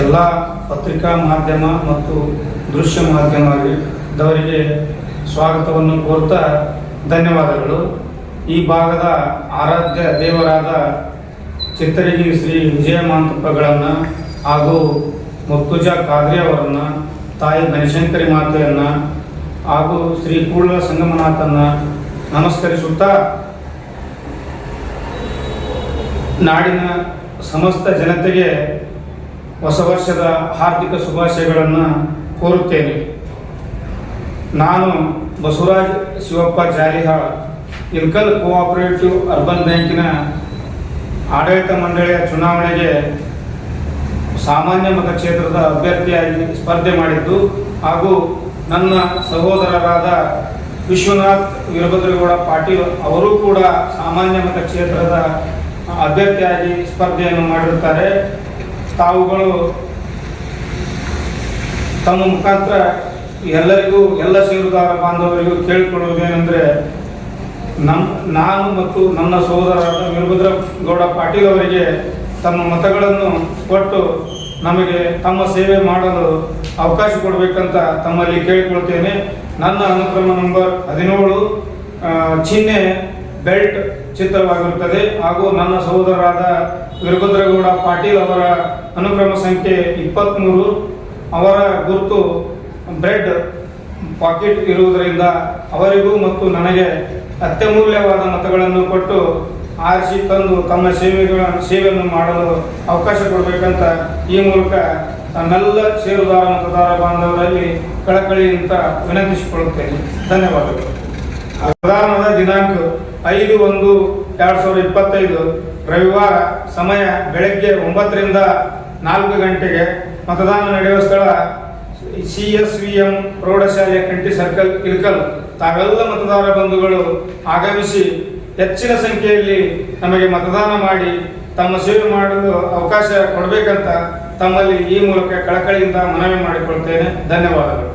ಎಲ್ಲ ಪತ್ರಿಕಾ ಮಾಧ್ಯಮ ಮತ್ತು ದೃಶ್ಯ ಮಾಧ್ಯಮದವರಿಗೆ ಸ್ವಾಗತವನ್ನು ಕೋರ್ತಾ ಧನ್ಯವಾದಗಳು. ಈ ಭಾಗದ ಆರಾಧ್ಯ ದೇವರಾದ ಚಿತ್ತರಗಿ ಶ್ರೀ ವಿಜಯ ಮಾಂತಪ್ಪಗಳನ್ನು ಹಾಗೂ ಮುರ್ತುಜ ಕಾದ್ರಿ ಅವರನ್ನು, ತಾಯಿ ಬನಶಂಕರಿ ಮಾತೆಯನ್ನು ಹಾಗೂ ಶ್ರೀ ಕೂಡಲ ಸಂಗಮನಾಥನ್ನ ನಮಸ್ಕರಿಸುತ್ತಾ ನಾಡಿನ ಸಮಸ್ತ ಜನತೆಗೆ ಹೊಸ ವರ್ಷದ ಹಾರ್ದಿಕ ಶುಭಾಶಯಗಳನ್ನು ಕೋರುತ್ತೇನೆ. ನಾನು ಬಸವರಾಜ್ ಶಿವಪ್ಪ ಜಾಲಿಹಾಳ್ ಇಲ್ಕಲ್ ಕೋಆಪರೇಟಿವ್ ಅರ್ಬನ್ ಬ್ಯಾಂಕಿನ ಆಡಳಿತ ಮಂಡಳಿಯ ಚುನಾವಣೆಗೆ ಸಾಮಾನ್ಯ ಮತಕ್ಷೇತ್ರದ ಅಭ್ಯರ್ಥಿಯಾಗಿ ಸ್ಪರ್ಧೆ ಮಾಡಿದ್ದು ಹಾಗೂ ನನ್ನ ಸಹೋದರರಾದ ವಿಶ್ವನಾಥ್ ವೀರಭದ್ರಗೌಡ ಪಾಟೀಲ್ ಅವರು ಕೂಡ ಸಾಮಾನ್ಯ ಮತಕ್ಷೇತ್ರದ ಅಭ್ಯರ್ಥಿಯಾಗಿ ಸ್ಪರ್ಧೆಯನ್ನು ಮಾಡಿರುತ್ತಾರೆ. ತಾವುಗಳು ತಮ್ಮ ಮುಖಾಂತರ ಎಲ್ಲರಿಗೂ, ಎಲ್ಲ ಷೇರುದಾರ ಬಾಂಧವರಿಗೂ ಕೇಳಿಕೊಳ್ಳುವುದೇನೆಂದರೆ ನಮ್ಮ ನಾನು ಮತ್ತು ನನ್ನ ಸಹೋದರರಾದ ವೀರಭದ್ರ ಗೌಡ ಪಾಟೀಲ್ ಅವರಿಗೆ ತಮ್ಮ ಮತಗಳನ್ನು ಕೊಟ್ಟು ನಮಗೆ ತಮ್ಮ ಸೇವೆ ಮಾಡಲು ಅವಕಾಶ ಕೊಡಬೇಕಂತ ತಮ್ಮಲ್ಲಿ ಕೇಳಿಕೊಳ್ತೇನೆ. ನನ್ನ ಅನುಕ್ರಮ ನಂಬರ್ ಹದಿನೇಳು ಚಿಹ್ನೆ ಬೆಲ್ಟ್ ಚಿತ್ರವಾಗಿರುತ್ತದೆ. ಹಾಗೂ ನನ್ನ ಸಹೋದರರಾದ ವೀರಭದ್ರಗೌಡ ಪಾಟೀಲ್ ಅವರ ಅನುಕ್ರಮ ಸಂಖ್ಯೆ ಇಪ್ಪತ್ತ್ಮೂರು ಅವರ ಗುರುತು ಬ್ರೆಡ್ ಪಾಕೆಟ್ ಇರುವುದರಿಂದ ಅವರಿಗೂ ಮತ್ತು ನನಗೆ ಅತ್ಯಮೂಲ್ಯವಾದ ಮತಗಳನ್ನು ಕೊಟ್ಟು ಆರಿಸಿ ತಂದು ತಮ್ಮ ಸೇವೆಗಳ ಸೇವೆಯನ್ನು ಮಾಡಲು ಅವಕಾಶ ಕೊಡಬೇಕಂತ ಈ ಮೂಲಕ ನನ್ನೆಲ್ಲ ಷೇರುದಾರ ಮತದಾರ ಬಾಂಧವರಲ್ಲಿ ಕಳಕಳಿಯಿಂದ ವಿನಂತಿಸಿಕೊಳ್ಳುತ್ತೇನೆ. ಧನ್ಯವಾದಗಳು. ಪ್ರಧಾನದ ದಿನಾಂಕ ಐದು ಒಂದು ಎರಡು ಸಾವಿರದ ಇಪ್ಪತ್ತೈದು. ರವಿವಾರ ಸಮಯ ಬೆಳಗ್ಗೆ ಒಂಬತ್ತರಿಂದ ನಾಲ್ಕು ಗಂಟೆಗೆ ಮತದಾನ ನಡೆಯುವ ಸ್ಥಳ ಸಿ ಎಸ್ ವಿ ಎಂ ಪ್ರೌಢಶಾಲೆ ಕಂಟಿ ಸರ್ಕಲ್ ಇರ್ಕಲ್ ತಾವೆಲ್ಲ ಮತದಾರ ಬಂಧುಗಳು, ಆಗಮಿಸಿ ಹೆಚ್ಚಿನ ಸಂಖ್ಯೆಯಲ್ಲಿ ನಮಗೆ ಮತದಾನ ಮಾಡಿ ತಮ್ಮ ಸೇವೆ ಮಾಡಲು ಅವಕಾಶ ಕೊಡಬೇಕಂತ ತಮ್ಮಲ್ಲಿ ಈ ಮೂಲಕ ಕಳಕಳಿಯಿಂದ ಮನವಿ ಮಾಡಿಕೊಳ್ತೇನೆ. ಧನ್ಯವಾದಗಳು.